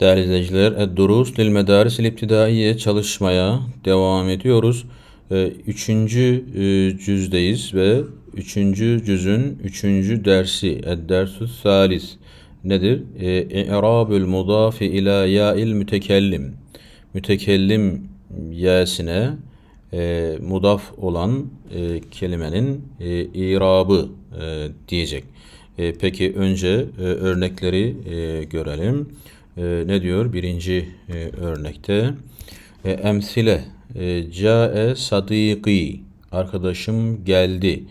Değerli izleyiciler, Ed-Durus Lil Medaris İbtidaiye çalışmaya devam ediyoruz. Ee, Üçüncü e, cüzdeyiz ve üçüncü cüzün üçüncü dersi Ed-Dersü Salis nedir? İ'rabül mudafi ila ya'il mütekellim. Mütekellim ya'sine e, mudaf olan e, kelimenin e, irabı e, diyecek. E, peki önce e, örnekleri e, görelim. E, ne diyor? Birinci e, örnekte e, emsile e, cae sadiki arkadaşım geldi.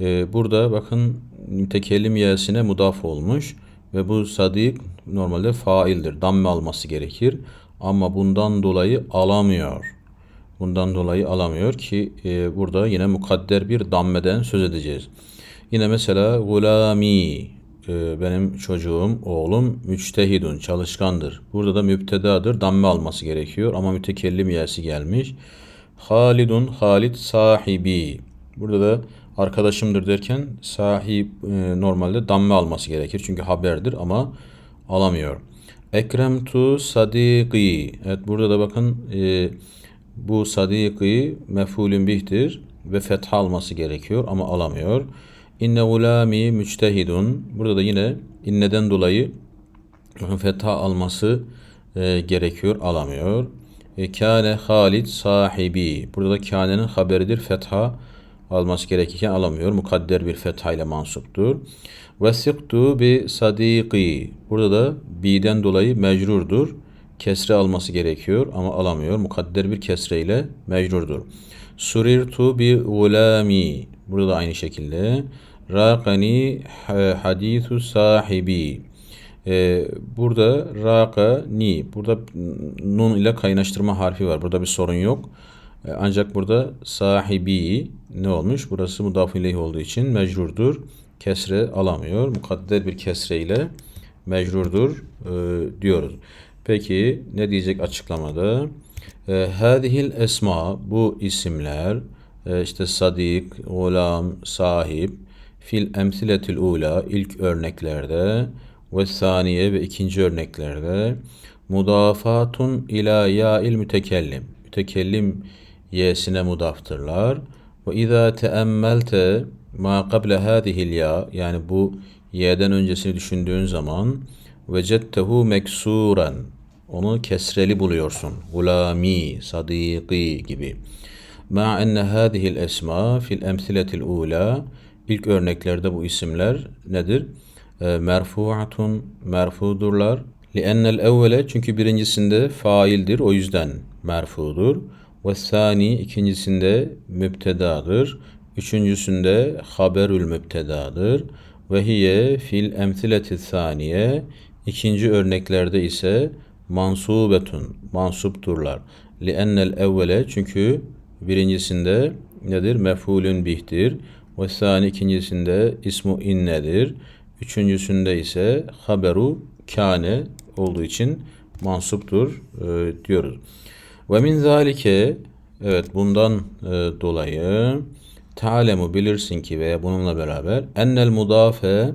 E, burada bakın mütekellim yesine mudaf olmuş ve bu sadik normalde faildir. Damme alması gerekir. Ama bundan dolayı alamıyor. Bundan dolayı alamıyor ki e, burada yine mukadder bir dammeden söz edeceğiz. Yine mesela gulami benim çocuğum, oğlum müçtehidun, çalışkandır. Burada da müptedadır, damme alması gerekiyor ama mütekellim yesi gelmiş. Halidun, Halid sahibi. Burada da arkadaşımdır derken sahip e, normalde damme alması gerekir. Çünkü haberdir ama alamıyor. Ekremtu sadiki. Evet burada da bakın e, bu sadiki mef'ulün bihtir ve fetha alması gerekiyor ama alamıyor. İnne gulami müçtehidun. Burada da yine inneden dolayı fetha alması e, gerekiyor alamıyor. E, kâne Halid sahibi. Burada da kânenin haberidir fetha alması gerekirken alamıyor. Mukadder bir fetha ile mansuptur. Vesiktu bi sadiki. Burada da bi'den dolayı mecrurdur. Kesre alması gerekiyor ama alamıyor. Mukadder bir kesre ile mecrurdur. Surirtu bi gulami. Burada da aynı şekilde. Raqani hadithu sahibi. Ee, burada raka ni. Burada nun ile kaynaştırma harfi var. Burada bir sorun yok. Ee, ancak burada sahibi ne olmuş? Burası mudaf ileyh olduğu için mecrurdur. Kesre alamıyor. Mukadder bir kesre ile mecrurdur e, diyoruz. Peki ne diyecek açıklamada? E, Hadihil esma bu isimler e, işte sadik, gulam, sahip fil emsiletil ula ilk örneklerde ve saniye ve ikinci örneklerde mudafatun ila ya'il mütekellim. Mütekellim y'sine mudaftırlar. Ve izâ teemmelte ma kable hâzihil ya yani bu y'den öncesini düşündüğün zaman vecettehu meksuren onu kesreli buluyorsun. Gulami, sadiki gibi. Ma enne hâzihil esma fil emsiletil ula ilk örneklerde bu isimler nedir? E, merfuatun merfudurlar. Li'ennel evvele çünkü birincisinde faildir o yüzden merfudur. Ve sani ikincisinde müptedadır. Üçüncüsünde haberül müptedadır. Ve hiye fil emsileti saniye ikinci örneklerde ise mansubetun mansupturlar. Li'ennel evvele çünkü birincisinde nedir? Mef'ulün bihtir. Ve sani ikincisinde ismu innedir. Üçüncüsünde ise haberu kane olduğu için mansuptur e, diyoruz. Ve min zalike evet bundan e, dolayı talemu bilirsin ki veya bununla beraber ennel mudafe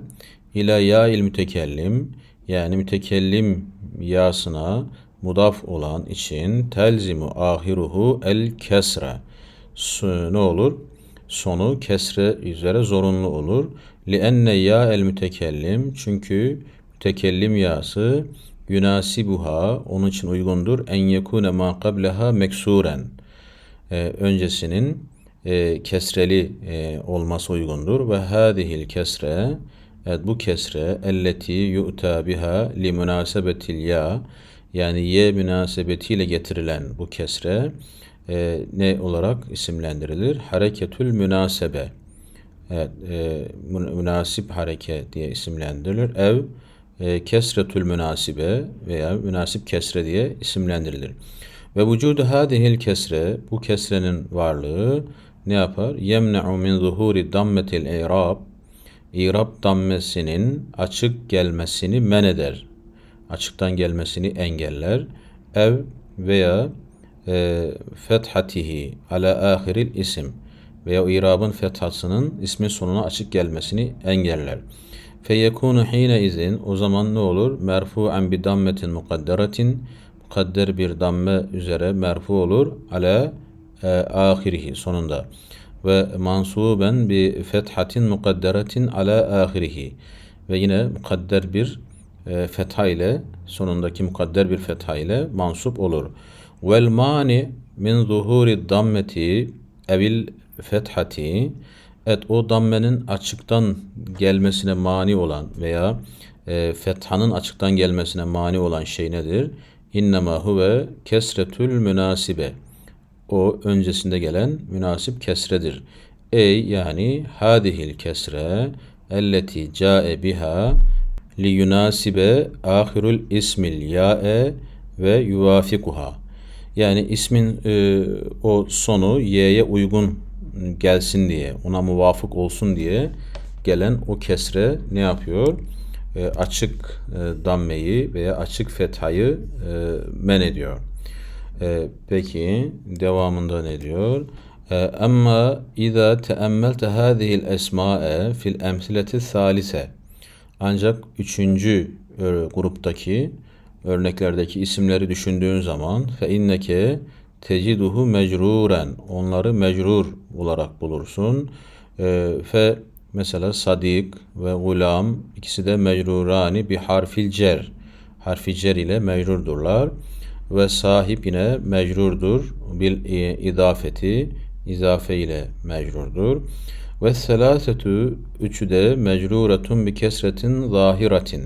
ila ya il mütekellim yani mütekellim yasına mudaf olan için telzimu ahiruhu el kesre ne olur? Sonu kesre üzere zorunlu olur. Li enne ya el mütekellim çünkü mütekellim yası yunasibuha onun için uygundur. En yekune ma qableha meksuren. Öncesinin e, kesreli e, olması uygundur. Ve hadihil kesre evet bu kesre elleti yu'ta biha li münasebetil ya yani ye münasebetiyle getirilen bu kesre e, ne olarak isimlendirilir? Hareketül münasebe. Evet, e, münasip hareke diye isimlendirilir. Ev e, kesretül münasibe veya münasip kesre diye isimlendirilir. Ve vücudu hadihil kesre, bu kesrenin varlığı ne yapar? Yemne'u min zuhuri dammetil i'rab, İrab dammesinin açık gelmesini men eder. Açıktan gelmesini engeller. Ev veya e, fethatihi ala ahiril isim veya irabın fethasının ismin sonuna açık gelmesini engeller. Feyekunu hine izin o zaman ne olur? Merfu'en bi dammetin mukadderatin mukadder bir damme üzere merfu olur ala e, ahirihi sonunda ve mansuben bi fethatin mukadderetin ala ahirihi ve yine mukadder bir e, fetha ile sonundaki mukadder bir fetha ile mansup olur. Vel mani min zuhuri dammeti evil fethati Evet o dammenin açıktan gelmesine mani olan veya e, fethanın açıktan gelmesine mani olan şey nedir? İnnemâ huve kesretül münasibe. O öncesinde gelen münasip kesredir. Ey yani hadihil kesre elleti cae biha li yunasibe ahirul ismil ya'e ve yuvafikuha. Yani ismin e, o sonu y'ye uygun gelsin diye, ona muvafık olsun diye gelen o kesre ne yapıyor? E, açık e, dammeyi veya açık fethayı e, men ediyor. E, peki devamında ne diyor? Ama اِذَا تَأَمَّلْتَ هَذِهِ الْاَسْمَاءَ fil الْاَمْثِلَةِ salise. Ancak üçüncü gruptaki örneklerdeki isimleri düşündüğün zaman fe inneke teciduhu mecruren onları mecrur olarak bulursun. E, fe mesela sadik ve gulam ikisi de mecrurani bir harfil cer. Harfi cer ile mecrurdurlar. Ve sahip yine mecrurdur. Bil idafeti izafe ile mecrurdur. Ve selasetu üçü de mecruratun bi kesretin zahiratin.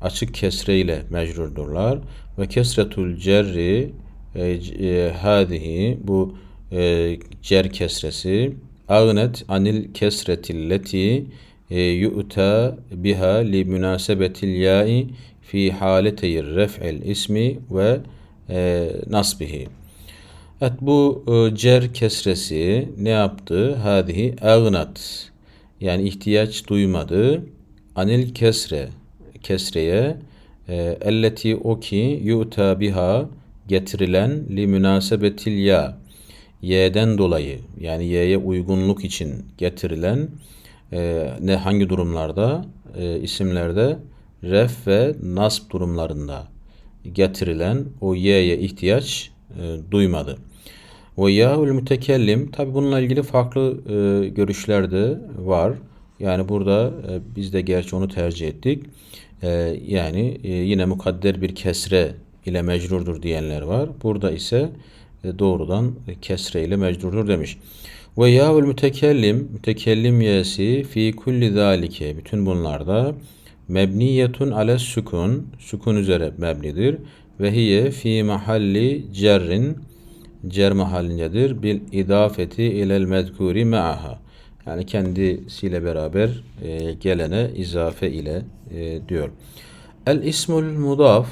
Açık kesre ile mecrurdurlar. Ve kesretul cerri e, e, hadihi bu e, cer kesresi agnet anil kesretilleti e, yu'ta biha li münasebetil ya'i fi haleteyir ref'il ismi ve e, nasbihi. Evet bu e, cer kesresi ne yaptı? Hadihi agnat yani ihtiyaç duymadı. Anil kesre kesreye elleti o ki yu'ta biha getirilen li münasebetil ya y'den dolayı yani y'ye uygunluk için getirilen e, ne hangi durumlarda e, isimlerde ref ve nasb durumlarında getirilen o y'ye ihtiyaç e, duymadı. Ve ya'ul mütekellim tabi bununla ilgili farklı e, görüşler de var. Yani burada e, biz de gerçi onu tercih ettik. E, yani e, yine mukadder bir kesre ile mecrurdur diyenler var. Burada ise e, doğrudan kesre ile mecrurdur demiş. Ve ya'ul mütekellim, mütekellim yesi fi kulli zalike, bütün bunlarda mebniyetun ale sukun, sukun üzere mebnidir. Ve hiye fi mahalli cerrin, cer mahallindedir. Bil idafeti ilel medkuri ma'aha. Yani kendisiyle beraber e, gelene izafe ile e, diyor. El ismul mudaf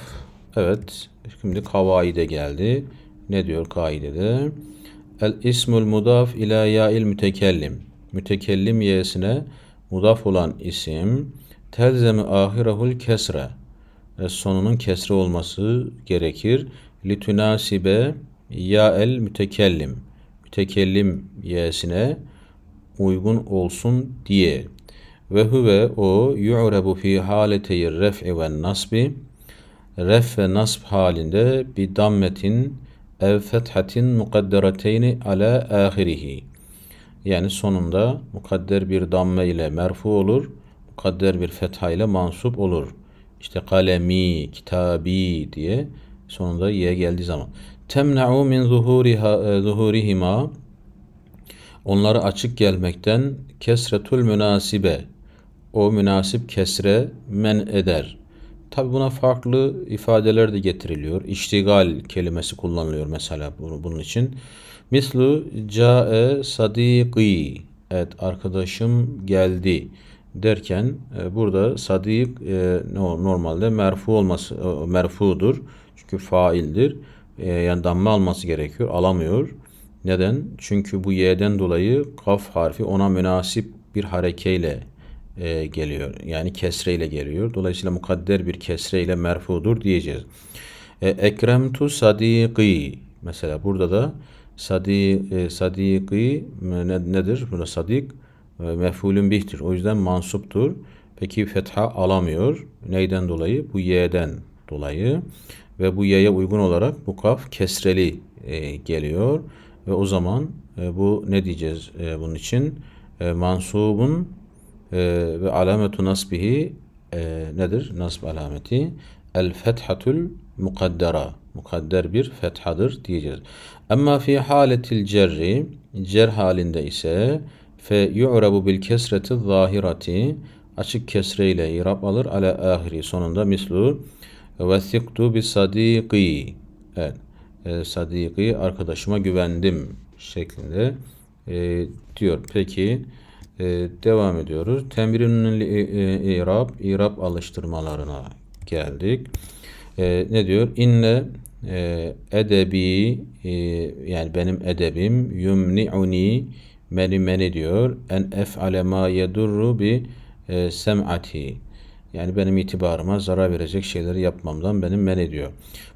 Evet. Şimdi kavaide geldi. Ne diyor kaidede? El ismul mudaf ila ya'il mütekellim. Mütekellim y'sine mudaf olan isim telzemi ahirehul kesre. E, sonunun kesre olması gerekir. Litunasibe ya el mütekellim. Mütekellim y'sine uygun olsun diye. Ve huve o yu'rebu fi haleteyir ref'i ve nasbi ref ve nasb halinde bir dammetin ev fethatin mukadderateyni ala ahirihi. Yani sonunda mukadder bir damme ile merfu olur, mukadder bir fetha ile mansup olur. İşte kalemi, kitabi diye sonunda ye geldiği zaman. Temna'u min e, zuhurihima onları açık gelmekten kesretul münasibe o münasip kesre men eder. Tabi buna farklı ifadeler de getiriliyor. İştigal kelimesi kullanılıyor mesela bunun için. Mislu cae sadiki. Evet arkadaşım geldi derken e, burada sadik e, normalde merfu olması e, merfudur. Çünkü faildir. Yani damme alması gerekiyor. Alamıyor. Neden? Çünkü bu y'den dolayı kaf harfi ona münasip bir harekeyle e, geliyor. Yani kesre ile geliyor. Dolayısıyla mukadder bir kesre ile merfudur diyeceğiz. E, Ekremtu sadiki. Mesela burada da Sadi, e, sadiki ne- nedir? Burada sadik e, mef'ulün bihtir. O yüzden mansuptur. Peki fetha alamıyor. Neyden dolayı? Bu y'den dolayı. Ve bu y'ye uygun olarak bu kaf kesreli e, geliyor. Ve o zaman e, bu ne diyeceğiz e, bunun için? E, mansubun e, ve alametu nasbihi e, nedir? Nasb alameti el fethatul mukaddera. Mukadder bir fethadır diyeceğiz. Ama fi haletil cerri cer halinde ise fe yu'rabu bil kesreti zahirati açık kesre ile irab alır ala ahiri sonunda mislu ve siktu bi sadiki evet e, sadiki arkadaşıma güvendim şeklinde e, diyor. Peki e, devam ediyoruz. Temrinül e, e, irab, irab alıştırmalarına geldik. E, ne diyor? İnne e, edebi e, yani benim edebim yumni'uni beni men ediyor en ef'ale ma yedurru bi e, sem'ati yani benim itibarıma zarar verecek şeyleri yapmamdan benim men ediyor.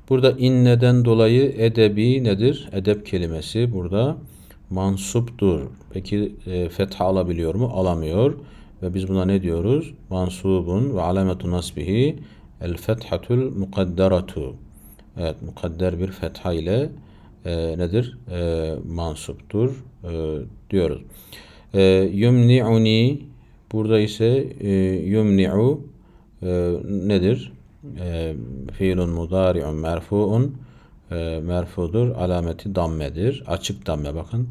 Burada inneden dolayı edebi nedir? Edep kelimesi burada mansuptur. Peki e, fetha alabiliyor mu? Alamıyor. Ve biz buna ne diyoruz? Mansubun ve alametu nasbihi el fethatul mukadderatu. Evet, mukadder bir fetha ile e, nedir? E, mansuptur e, diyoruz. E, yumni'uni burada ise e, yumni'u e, nedir? E, fiilun mudari'un merfu'un e, merfudur. Alameti dammedir. Açık damme bakın.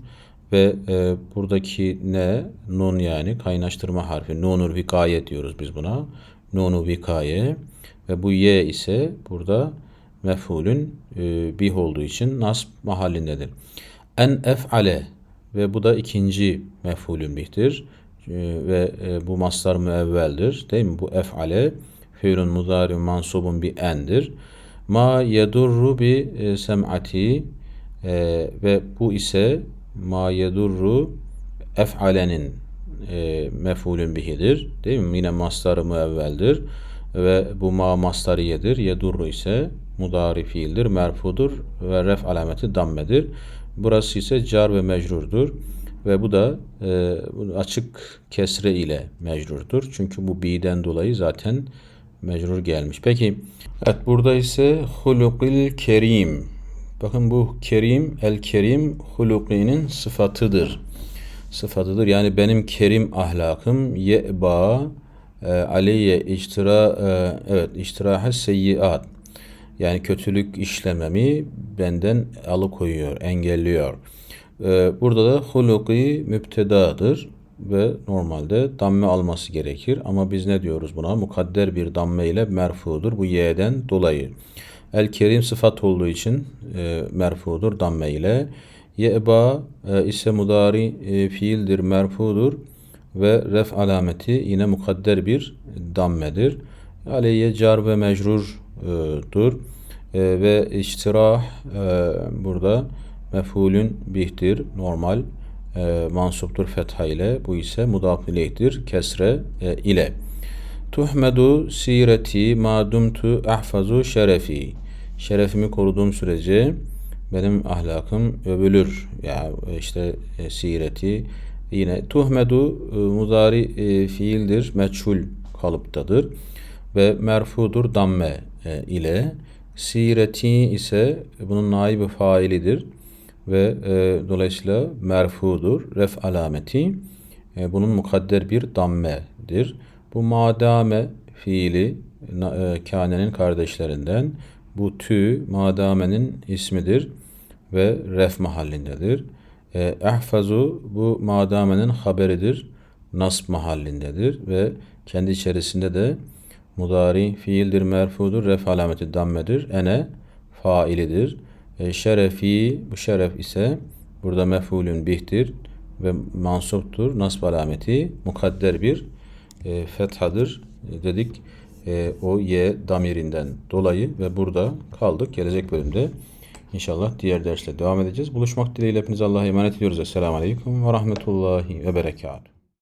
Ve e, buradaki ne? Nun yani kaynaştırma harfi. Nunur vikaye diyoruz biz buna. Nunu vikaye. Ve bu ye ise burada mef'ulün e, bih olduğu için nasb mahallindedir. En ef'ale ve bu da ikinci mef'ulün bihtir. E, ve e, bu mastar müevveldir. Değil mi? Bu ef'ale fiilun mudari mansubun bir endir. Ma yedurru bi e, sem'ati e, ve bu ise ma yedurru ef'alenin e, mef'ulün bihidir. Değil mi? Yine mastarı müevveldir. Ve bu ma mastariyedir. Yedurru ise mudari fiildir, merfudur ve ref alameti dammedir. Burası ise car ve mecrurdur. Ve bu da e, açık kesre ile mecrurdur. Çünkü bu bi'den dolayı zaten mecrur gelmiş. Peki evet burada ise hulukil kerim. Bakın bu kerim el kerim hulukinin sıfatıdır. Sıfatıdır. Yani benim kerim ahlakım ye'ba e, aleyye iştira e, evet iştirahe seyyiat yani kötülük işlememi benden alıkoyuyor, engelliyor. Ee, burada da huluki müptedadır ve normalde damme alması gerekir. Ama biz ne diyoruz buna? Mukadder bir damme ile merfudur. Bu y'den dolayı. El kerim sıfat olduğu için e, merfudur damme ile. Ye'ba e, ise mudari e, fiildir, merfudur ve ref alameti yine mukadder bir dammedir. Aleyye car ve mecrurdur. E, ve iştirah e, burada mef'ulün bihtir, normal e, mansuptur fetha ile. Bu ise mudaf kesre e, ile. Tuhmedu sireti ma dumtu ahfazu şerefi. Şerefimi koruduğum sürece benim ahlakım övülür. Ya işte e, sireti yine tuhmedu e, mudari e, fiildir, meçhul kalıptadır ve merfudur damme e, ile. Sireti ise bunun naibi failidir ve e, dolayısıyla merfudur. Ref alameti e, bunun mukadder bir dammedir. Bu madame fiili e, kânenin kardeşlerinden. Bu tü madamenin ismidir ve ref mahallindedir. E, ehfazu bu madamenin haberidir. Nasb mahallindedir ve kendi içerisinde de Mudari fiildir, merfudur, ref alameti dammedir. Ene failidir. E, şerefi, bu şeref ise burada mef'ulün bihtir ve mansuptur. Nasb alameti mukadder bir e, fethadır dedik. E, o ye damirinden dolayı ve burada kaldık. Gelecek bölümde inşallah diğer dersle devam edeceğiz. Buluşmak dileğiyle hepinize Allah'a emanet ediyoruz. Esselamu Aleyküm ve Rahmetullahi ve Berekatuhu.